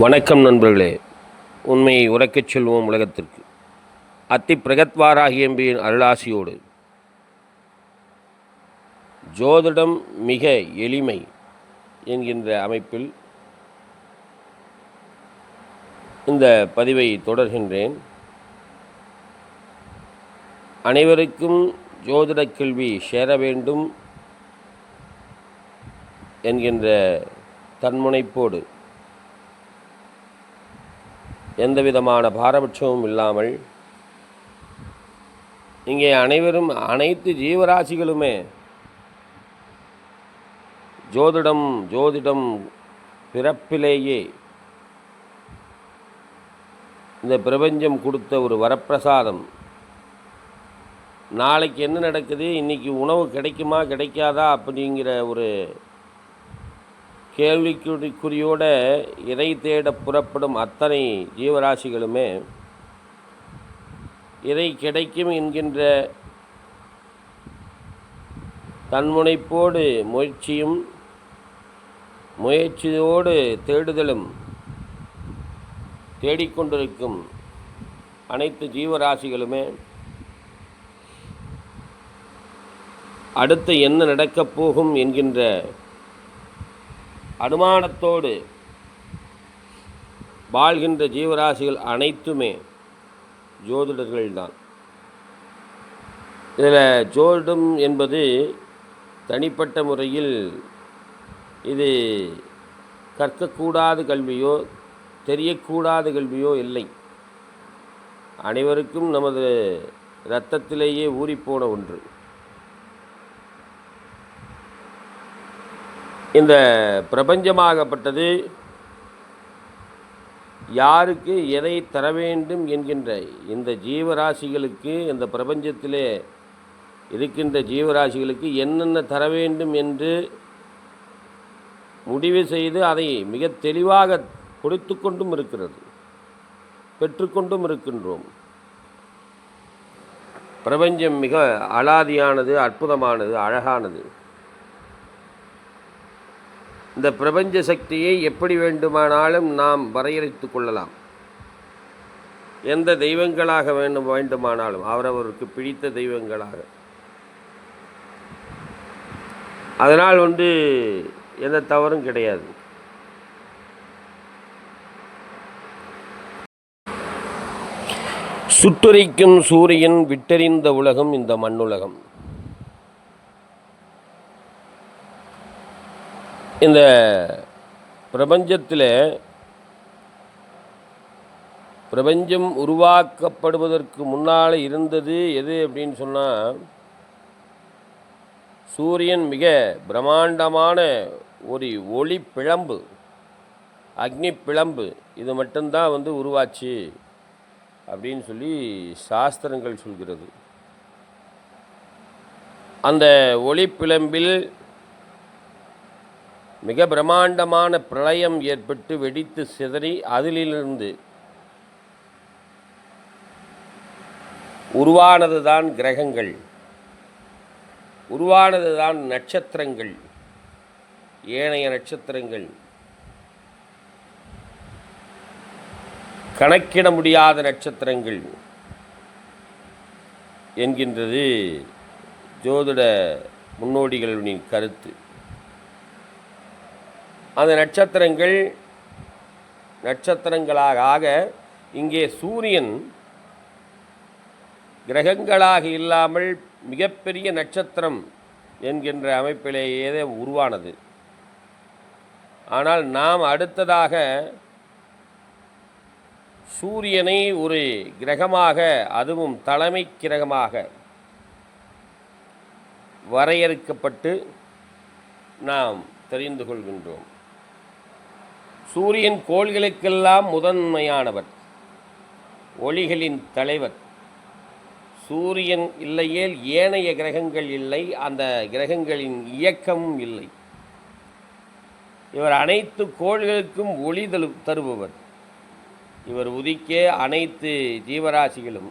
வணக்கம் நண்பர்களே. உண்மையை உரைக்கச் சொல்வோம் உலகத்திற்கு. அத்தி பிரகத்வாராகி எம்பியின் அருளாசியோடு. ஜோதிடம் மிக எளிமை என்கின்ற அமைப்பில் இந்த பதிவை தொடர்கின்றேன். அனைவருக்கும் ஜோதிட கல்வி சேர வேண்டும் என்கின்ற தன்முனைப்போடு எந்த விதமான பாரபட்சமும் இல்லாமல் இங்கே அனைவரும் அனைத்து ஜீவராசிகளுமே ஜோதிடம் ஜோதிடம் பிறப்பிலேயே இந்த பிரபஞ்சம் கொடுத்த ஒரு வரப்பிரசாதம். நாளைக்கு என்ன நடக்குது? இன்றைக்கி உணவு கிடைக்குமா? கிடைக்காதா? அப்படிங்கிற ஒரு கேள்விக்குறியோட இறை தேட புறப்படும் அத்தனை ஜீவராசிகளுமே இறை கிடைக்கும் என்கின்ற தன்முனைப்போடு முயற்சியும் முயற்சியோடு தேடுதலும் தேடிக்கொண்டிருக்கும் அனைத்து ஜீவராசிகளுமே அடுத்து என்ன நடக்கப் போகும் என்கின்ற அனுமானத்தோடு வாழ்கின்ற ஜீவராசிகள் அனைத்துமே ஜோதிடர்கள்தான். இதில் ஜோதிடம் என்பது தனிப்பட்ட முறையில் இது கற்கக்கூடாத கல்வியோ தெரியக்கூடாத கல்வியோ இல்லை. அனைவருக்கும் நமது இரத்தத்திலேயே ஊறிப்போன ஒன்று. இந்த பிரபஞ்சமாகப்பட்டது யாருக்கு எதை தர வேண்டும் என்கின்ற இந்த ஜீவராசிகளுக்கு இந்த பிரபஞ்சத்திலே இருக்கின்ற ஜீவராசிகளுக்கு என்னென்ன தர வேண்டும் என்று முடிவு செய்து அதை மிக தெளிவாக கொடுத்து கொண்டும் இருக்கிறது பெற்றுக்கொண்டும் இருக்கின்றோம். பிரபஞ்சம் மிக அலாதியானது அற்புதமானது அழகானது. இந்த பிரபஞ்ச சக்தியை எப்படி வேண்டுமானாலும் நாம் வரையறுத்து கொள்ளலாம். எந்த தெய்வங்களாக வேண்டும் வேண்டுமானாலும். அவரவருக்கு பிடித்த தெய்வங்களாக. அதனால் வந்து எந்த தவறும் கிடையாது. சுட்டரிக்கும் சூரியன் விட்டறிந்த உலகம் இந்த மண்ணுலகம். இந்த பிரபஞ்சத்தில் பிரபஞ்சம் உருவாக்கப்படுவதற்கு முன்னால் இருந்தது எது அப்படின்னு சொன்னால் சூரியன் மிக பிரம்மாண்டமான ஒரு ஒளி பிழம்பு அக்னி பிழம்பு இது மட்டும்தான் வந்து உருவாச்சு அப்படின்னு சொல்லி சாஸ்திரங்கள் சொல்கிறது. அந்த ஒளி பிழம்பில் மிக பிரம்மாண்டமான பிரளயம் ஏற்பட்டு வெடித்து சிதறி அதிலிருந்து உருவானது தான் கிரகங்கள். உருவானது தான் நட்சத்திரங்கள். ஏனைய நட்சத்திரங்கள். கணக்கிட முடியாத நட்சத்திரங்கள் என்கின்றது ஜோதிட முன்னோடிகளின் கருத்து. அந்த நட்சத்திரங்கள் நட்சத்திரங்களாக ஆக இங்கே சூரியன் கிரகங்களாக இல்லாமல் மிகப்பெரிய நட்சத்திரம் என்கின்ற அமைப்பிலேயே உருவானது. ஆனால் நாம் அடுத்ததாக சூரியனை ஒரு கிரகமாக அதுவும் தலைமை கிரகமாக வரையறுக்கப்பட்டு நாம் தெரிந்து கொள்கின்றோம். சூரியன் கோள்களுக்கெல்லாம் முதன்மையானவர் ஒளிகளின் தலைவர். சூரியன் இல்லையேல் ஏனைய கிரகங்கள் இல்லை அந்த கிரகங்களின் இயக்கமும் இல்லை. இவர் அனைத்து கோள்களுக்கும் ஒளி தரு தருபவர். இவர் உதிக்க அனைத்து ஜீவராசிகளும்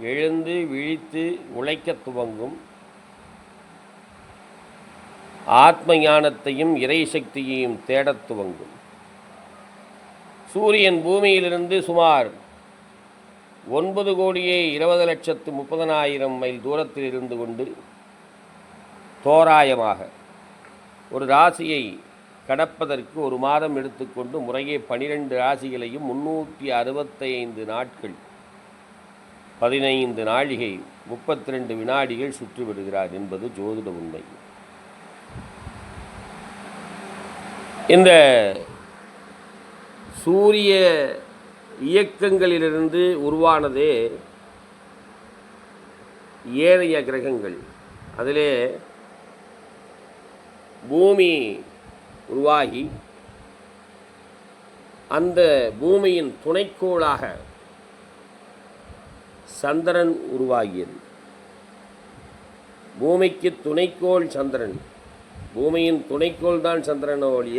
எழுந்து விழித்து உழைக்க துவங்கும். ஆத்ம ஞானத்தையும் இறை சக்தியையும் தேடத் துவங்கும். சூரியன் பூமியிலிருந்து சுமார் ஒன்பது கோடியே இருபது லட்சத்து முப்பதனாயிரம் மைல் தூரத்தில் இருந்து கொண்டு தோராயமாக ஒரு ராசியை கடப்பதற்கு ஒரு மாதம் எடுத்துக்கொண்டு முறையே பனிரெண்டு ராசிகளையும் முன்னூற்றி அறுபத்தைந்து நாட்கள் பதினைந்து நாழிகை முப்பத்தி ரெண்டு வினாடிகள் சுற்றி விடுகிறார் என்பது ஜோதிட உண்மை. இந்த சூரிய இயக்கங்களிலிருந்து உருவானதே ஏனைய கிரகங்கள். அதிலே பூமி உருவாகி அந்த பூமியின் துணைக்கோளாக சந்திரன் உருவாகியது. பூமிக்கு துணைக்கோள் சந்திரன். பூமியின் துணைக்கோள் தான் சந்திரன் ஒழிய